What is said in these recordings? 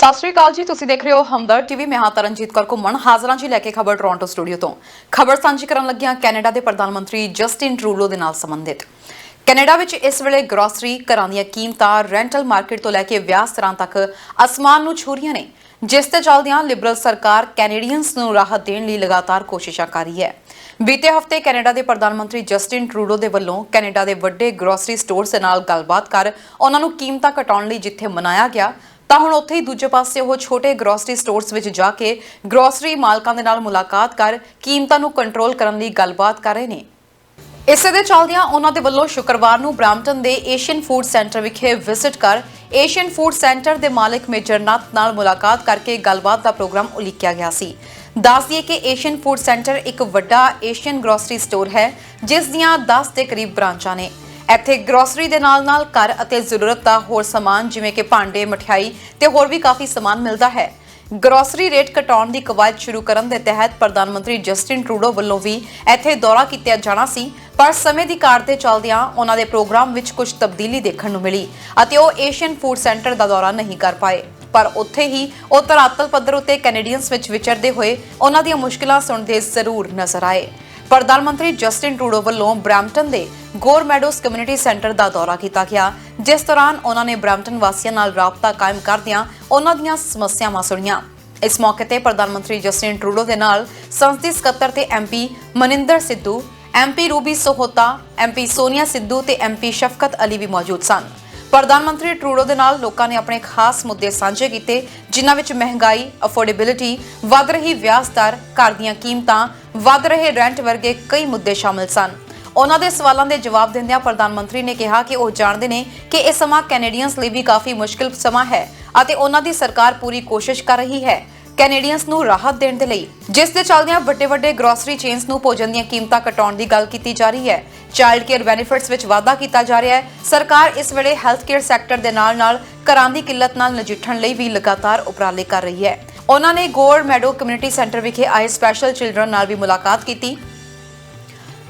ਸਤਿ ਸ਼੍ਰੀ ਅਕਾਲ ਜੀ, ਤੁਸੀਂ ਦੇਖ ਰਹੇ ਹੋ ਹਮਦਰ ਟੀਵੀ। ਮੈਂ ਹਾਂ ਤਰਨਜੀਤ ਕੌਰ ਘੁੰਮਣ, ਹਾਜ਼ਰਾਂ ਜੀ ਲੈ ਕੇ ਖਬਰ ਟੋਰਾਂਟੋ ਸਟੂਡੀਓ ਤੋਂ। ਖਬਰ ਸਾਂਝੀ ਕਰਨ ਲੱਗਿਆਂ ਕੈਨੇਡਾ ਦੇ ਪ੍ਰਧਾਨ ਮੰਤਰੀ ਜਸਟਿਨ ਟਰੂਡੋ ਦੇ ਨਾਲ ਸੰਬੰਧਿਤ। ਕੈਨੇਡਾ ਵਿੱਚ ਇਸ ਵੇਲੇ ਗਰੋਸਰੀ ਘਰਾਂ ਦੀਆਂ ਕੀਮਤਾਂ ਰੈਂਟਲ ਮਾਰਕੀਟ ਤੋਂ ਲੈ ਕੇ ਵਿਆਹ ਸਰਾਂ ਤੱਕ ਅਸਮਾਨ ਨੂੰ ਛੂ ਰਹੀਆਂ ਨੇ, ਜਿਸ ਤੇ ਚੱਲਦਿਆਂ ਲਿਬਰਲ ਸਰਕਾਰ ਕੈਨੇਡੀਅਨਸ ਨੂੰ ਰਾਹਤ ਦੇਣ ਲਈ ਲਗਾਤਾਰ ਕੋਸ਼ਿਸ਼ਾਂ ਕਰ ਰਹੀ ਹੈ। ਬੀਤੇ ਹਫ਼ਤੇ ਕੈਨੇਡਾ ਦੇ ਪ੍ਰਧਾਨ ਮੰਤਰੀ ਜਸਟਿਨ ਟਰੂਡੋ ਦੇ ਵੱਲੋਂ ਕੈਨੇਡਾ ਦੇ ਵੱਡੇ ਗਰੋਸਰੀ ਸਟੋਰਸ ਦੇ ਨਾਲ ਗੱਲਬਾਤ ਕਰ ਉਹਨਾਂ ਨੂੰ ਕੀਮਤਾਂ ਘਟਾਉਣ ਲਈ ਜਿੱਥੇ ਮਨਾਇਆ ਗਿਆ ਤਾਂ ਹੁਣ ਉੱਥੇ ਹੀ ਦੂਜੇ ਪਾਸੇ ਉਹ ਛੋਟੇ ਗਰੋਸਰੀ ਸਟੋਰਸ ਵਿੱਚ ਜਾ ਕੇ ਗਰੋਸਰੀ ਮਾਲਕਾਂ ਦੇ ਨਾਲ ਮੁਲਾਕਾਤ ਕਰ ਕੀਮਤਾਂ ਨੂੰ ਕੰਟਰੋਲ ਕਰਨ ਲਈ ਗੱਲਬਾਤ ਕਰ ਰਹੇ ਨੇ। ਇਸੇ ਦੇ ਚੱਲਦਿਆਂ ਉਹਨਾਂ ਦੇ ਵੱਲੋਂ ਸ਼ੁੱਕਰਵਾਰ ਨੂੰ ਬ੍ਰਾਂਪਟਨ ਦੇ ਏਸ਼ੀਅਨ ਫੂਡ ਸੈਂਟਰ ਵਿਖੇ ਵਿਜ਼ਿਟ ਕਰ ਏਸ਼ੀਅਨ ਫੂਡ ਸੈਂਟਰ ਦੇ ਮਾਲਕ ਮੇਜਰ ਨਾਥ ਨਾਲ ਮੁਲਾਕਾਤ ਕਰਕੇ ਗੱਲਬਾਤ ਦਾ ਪ੍ਰੋਗਰਾਮ ਉਲੀਕਿਆ ਗਿਆ ਸੀ। ਦੱਸ ਦਈਏ ਕਿ ਏਸ਼ੀਅਨ ਫੂਡ ਸੈਂਟਰ ਇੱਕ ਵੱਡਾ ਏਸ਼ੀਅਨ ਗਰੋਸਰੀ ਸਟੋਰ ਹੈ, ਜਿਸ ਦੀਆਂ 10 ਦੇ ਕਰੀਬ ਬ੍ਰਾਂਚਾਂ ਨੇ। ਇੱਥੇ ਗਰੋਸਰੀ ਦੇ ਨਾਲ-ਨਾਲ ਘਰ ਅਤੇ ਜ਼ਰੂਰਤ ਦਾ ਹੋਰ ਸਮਾਨ ਜਿਵੇਂ ਕਿ ਭਾਂਡੇ, ਮਠਿਆਈ ਤੇ ਹੋਰ ਵੀ ਕਾਫੀ ਸਮਾਨ ਮਿਲਦਾ ਹੈ। ਗਰੋਸਰੀ ਰੇਟ ਘਟਾਉਣ ਦੀ ਕਵਾਇਦ ਸ਼ੁਰੂ ਕਰਨ ਦੇ ਤਹਿਤ ਪ੍ਰਧਾਨ ਮੰਤਰੀ ਜਸਟਿਨ ਟਰੂਡੋ ਵੱਲੋਂ ਵੀ ਇੱਥੇ ਦੌਰਾ ਕੀਤਾ ਜਾਣਾ ਸੀ ਪਰ ਸਮੇਂ ਦੀ ਘਾਟ ਦੇ ਚੱਲਦਿਆਂ ਉਹਨਾਂ ਦੇ ਪ੍ਰੋਗਰਾਮ ਵਿੱਚ ਕੁਝ ਤਬਦੀਲੀ ਦੇਖਣ ਨੂੰ ਮਿਲੀ ਅਤੇ ਉਹ ਏਸ਼ੀਅਨ ਫੂਡ ਸੈਂਟਰ ਦਾ ਦੌਰਾ ਨਹੀਂ ਕਰ ਪਾਏ। ਪਰ ਉੱਥੇ ਹੀ ਉਹ ਧਰਾਤਲ ਪੱਧਰ ਉਤੇ ਕੈਨੇਡੀਅਨਸ ਵਿੱਚ ਵਿਚਰਦੇ ਹੋਏ ਉਹਨਾਂ ਦੀਆਂ ਮੁਸ਼ਕਲਾਂ ਸੁਣਦੇ ਜ਼ਰੂਰ ਨਜ਼ਰ ਆਏ। ਪ੍ਰਧਾਨ ਮੰਤਰੀ ਜਸਟਿਨ ਟਰੂਡੋ ਵੱਲੋਂ ਬ੍ਰੈਂਪਟਨ ਦੇ ਗੋਰ ਮੈਡੋਸ ਕਮਿਊਨਿਟੀ ਸੈਂਟਰ ਦਾ ਦੌਰਾ ਕੀਤਾ ਗਿਆ। ਜਿਸ ਦੌਰਾਨ ਉਹਨਾਂ ਨੇ ਬ੍ਰੈਂਪਟਨ ਵਾਸੀਆਂ ਨਾਲ ਰਾਬਤਾ ਕਾਇਮ ਕਰਦਿਆਂ ਉਹਨਾਂ ਦੀਆਂ ਸਮੱਸਿਆਵਾਂ ਸੁਣੀਆਂ। ਇਸ ਮੌਕੇ ਤੇ ਪ੍ਰਧਾਨ ਮੰਤਰੀ ਜਸਟਿਨ ਟਰੂਡੋ ਦੇ ਨਾਲ ਸੰਸਦੀ ਸਕੱਤਰ ਤੇ MP Maninder Sidhu MP Ruby Sahota MP Sonia Sidhu ਤੇ ਐਮਪੀ ਸ਼ਫਕਤ ਅਲੀ ਵੀ ਮੌਜੂਦ ਸਨ। ਪ੍ਰਧਾਨ ਮੰਤਰੀ ਟਰੂਡੋ ਦੇ ਨਾਲ ਲੋਕਾਂ ਨੇ ਆਪਣੇ ਖਾਸ ਮੁੱਦੇ ਸਾਂਝੇ ਕੀਤੇ, ਜਿਨ੍ਹਾਂ ਵਿੱਚ ਮਹਿੰਗਾਈ, ਅਫੋਰਡੇਬਿਲਿਟੀ, ਵੱਧ ਰਹੀ ਵਿਆਜ ਦਰ, ਘਰ ਦੀਆਂ ਕੀਮਤਾਂ, ਵੱਧ ਰਹੇ ਰੈਂਟ ਵਰਗੇ ਕਈ ਮੁੱਦੇ ਸ਼ਾਮਲ ਸਨ। ਉਹਨਾਂ ਦੇ ਸਵਾਲਾਂ ਦੇ ਜਵਾਬ ਦਿੰਦਿਆਂ ਪ੍ਰਧਾਨ ਮੰਤਰੀ ਨੇ ਕਿਹਾ ਕਿ ਉਹ ਜਾਣਦੇ ਨੇ ਕਿ ਇਹ ਸਮਾਂ ਕੈਨੇਡੀਅਨਸ ਲਈ ਵੀ ਕਾਫੀ ਮੁਸ਼ਕਿਲ ਸਮਾਂ ਹੈ ਅਤੇ ਉਹਨਾਂ ਦੀ ਸਰਕਾਰ ਪੂਰੀ ਕੋਸ਼ਿਸ਼ ਕਰ ਰਹੀ ਹੈ ਕੈਨੇਡੀਅਨਸ ਨੂੰ ਰਾਹਤ ਦੇਣ ਦੇ ਲਈ। ਜਿਸ ਦੇ ਚੱਲਦਿਆਂ ਵੱਡੇ ਵੱਡੇ ਗਰੋਸਰੀ ਚੇਨਸ ਨੂੰ ਭੋਜਨ ਦੀਆਂ ਕੀਮਤਾਂ ਘਟਾਉਣ ਦੀ ਗੱਲ ਕੀਤੀ ਜਾ ਰਹੀ ਹੈ। ਚਾਈਲਡ ਕੇਅਰ ਬੈਨੀਫਿਟਸ ਵਿੱਚ ਵਾਧਾ ਕੀਤਾ ਜਾ ਰਿਹਾ ਹੈ। ਸਰਕਾਰ ਇਸ ਵੇਲੇ ਹੈਲਥ ਕੇਅਰ ਸੈਕਟਰ ਦੇ ਨਾਲ-ਨਾਲ ਘਰਾਂ ਦੀ ਕਿੱਲਤ ਨਾਲ ਨਜਿੱਠਣ ਲਈ ਵੀ ਲਗਾਤਾਰ ਉਪਰਾਲੇ ਕਰ ਰਹੀ ਹੈ। ਉਹਨਾਂ ਨੇ ਗੋਲਡ ਮੈਡੋ ਕਮਿਊਨਿਟੀ ਸੈਂਟਰ ਵਿਖੇ ਆਏ ਸਪੈਸ਼ਲ ਚਿਲਡਰਨ ਨਾਲ ਵੀ ਮੁਲਾਕਾਤ ਕੀਤੀ।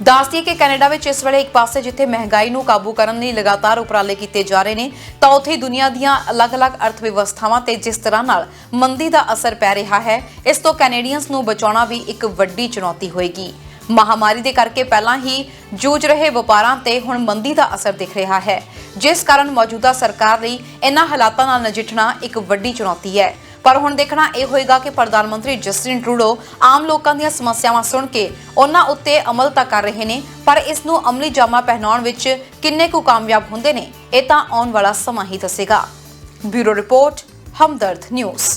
ਦੱਸਦੀ ਕਿ ਕੈਨੇਡਾ ਵਿੱਚ ਇਸ ਵੇਲੇ ਇੱਕ ਪਾਸੇ ਜਿੱਥੇ ਮਹਿੰਗਾਈ ਨੂੰ ਕਾਬੂ ਕਰਨ ਲਈ ਲਗਾਤਾਰ ਉਪਰਾਲੇ ਕੀਤੇ ਜਾ ਰਹੇ ਨੇ, ਤਾਂ ਉੱਥੇ ਹੀ ਦੁਨੀਆ ਦੀਆਂ ਅਲੱਗ-ਅਲੱਗ ਅਰਥ ਵਿਵਸਥਾਵਾਂ ਤੇ ਜਿਸ ਤਰ੍ਹਾਂ ਨਾਲ ਮੰਦੀ ਦਾ ਅਸਰ ਪੈ ਰਿਹਾ ਹੈ, ਇਸ ਤੋਂ ਕੈਨੇਡੀਅਨਸ ਨੂੰ ਬਚਾਉਣਾ ਵੀ ਇੱਕ ਵੱਡੀ ਚੁਣੌਤੀ ਹੋਏਗੀ। ਮਹਾਮਾਰੀ ਦੇ ਕਰਕੇ ਪਹਿਲਾਂ ਹੀ ਜੂਝ ਰਹੇ ਵਪਾਰਾਂ ਤੇ ਹੁਣ ਮੰਦੀ ਦਾ ਅਸਰ ਦਿਖ ਰਿਹਾ ਹੈ। ਜਿਸ ਕਾਰਨ ਮੌਜੂਦਾ ਸਰਕਾਰ ਲਈ ਇਹਨਾਂ ਹਾਲਾਤਾਂ ਨਾਲ ਨਜਿੱਠਣਾ ਇੱਕ ਵੱਡੀ ਚੁਣੌਤੀ ਹੈ। ਪਰ ਹੁਣ ਦੇਖਣਾ ਇਹ ਹੋਏਗਾ ਕਿ ਪ੍ਰਧਾਨ ਮੰਤਰੀ ਜਸਟਿਨ ਟਰੂਡੋ ਆਮ ਲੋਕਾਂ ਦੀਆਂ ਸਮੱਸਿਆਵਾਂ ਸੁਣ ਕੇ ਉਹਨਾਂ ਉੱਤੇ ਅਮਲ ਤਾਂ ਕਰ ਰਹੇ ਨੇ, ਪਰ ਇਸ ਨੂੰ ਅਮਲੀ ਜਾਮਾ ਪਹਿਨਾਉਣ ਵਿੱਚ ਕਿੰਨੇ ਕੁ ਕਾਮਯਾਬ ਹੁੰਦੇ ਨੇ, ਇਹ ਤਾਂ ਆਉਣ ਵਾਲਾ ਸਮਾਂ ਹੀ ਦੱਸੇਗਾ। Bureau report, Hamdard News.